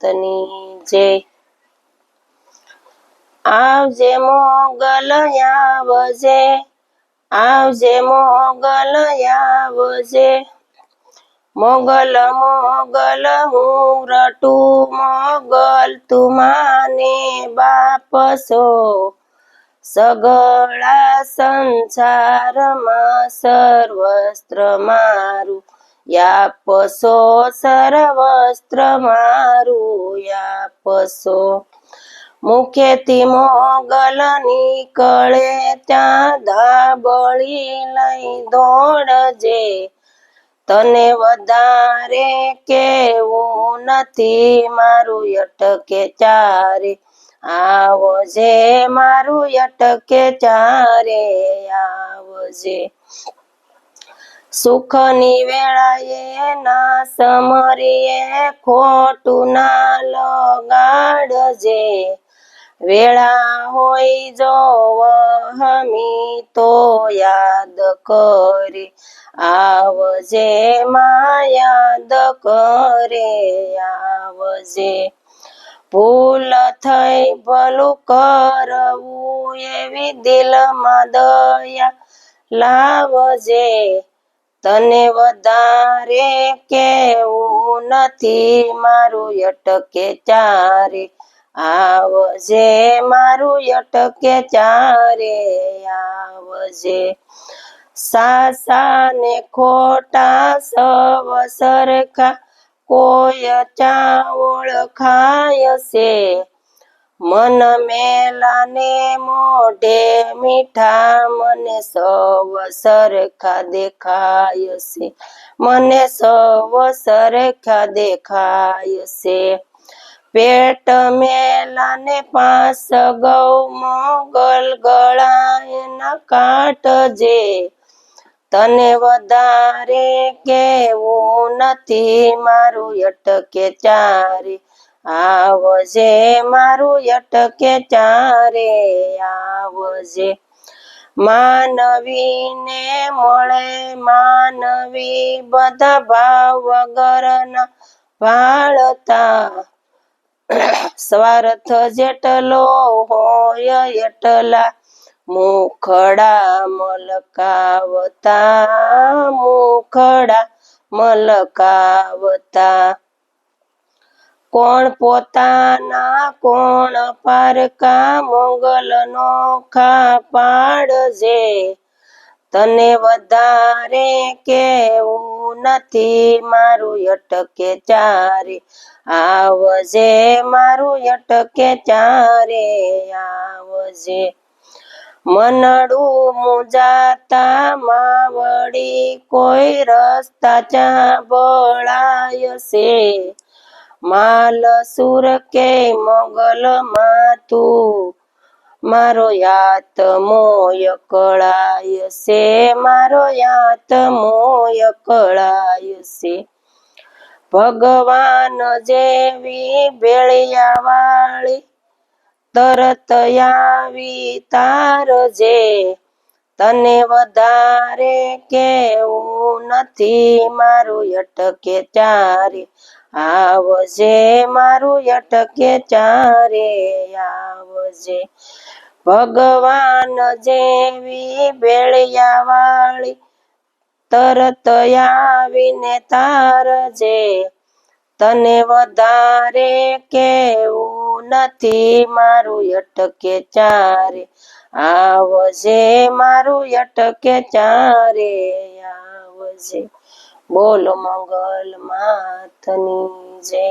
માતની જય આવજે મોગલ આવજે આવજે મોગલ મોગલ હું રટું, મોગલ તું માને બાપ છો. સગળા સંસારમાં સર્વસ્ત્ર મારું યાપસો સર્વસ્ત્ર મારું યાપસો મુખેથી મોગલ નીકળે ત્યાં ધાબળી લઈ દોડજે. તને વધારે કેવું નથી મારું અટકે ચારે. આવજે મારું અટકે ચારે, આવજે. સુખની વેળાએ ના સમરીએ ખોટું ના લગાડજે. વેળા હોય જો હમી તો યાદ કરે આવજે, માં યાદ કરે આવજે. ભૂલ થઈ ભલું કરવું એવી દિલમાં દયા લાવજે. તને વધારે કેવું નથી, મારું અટકે ચારે. આવજે, મારું અટકે ચારે, આવજે. સાસા ને ખોટા સવ સરખા કોઈ ચાવળ ખાય છે મન મેલાને મોઢે મીઠા, મને સવ સરખા દેખાય છે. મને સવ સરખા દેખાય છે. પેટ મેલાને પાસ ગૌ મોગલ ગળાય ના કાટજે. તને વધારે કેવું નથી, મારું અટકે ચારે. આવજે મારું અટકે ચારે, આવજે. માનવી ને મળે, માનવી બધા ભાવ વગરના ભાળતા સ્વાર્થ જેટલો હોય એટલા મુખડા મલકાવતા મુખડા મલકાવતા. કોણ પોતાના કોણ પારકા મોગલ નોખા પાડજે? તને વધારે કેવું નથી મારું અટકે ચારે. આવજે મારું અટકે ચારે, આવજે. મનડું મુજાતા માવડી કોઈ રસ્તા ચા બોળાય માલ સુર કે મોગલ માતું મારો યાત મોય કળાય છે, મારો યાત મોય કળાય છે. ભગવાન જેવી ભેળિયા વાળી તરત આવી તારજે તને વધારે કેવું નથી? મારું અટકે ચારે આવજે મારું અટકે ચારે, આવજે. ભગવાન જેવી ભેળિયા વાળી તરત આવીને તારજે. તને વધારે કેવું નથી મારું અટકે ચારે, આવજે મારું અટકે ચારે, આવજે. બોલો મંગલ માતની જય.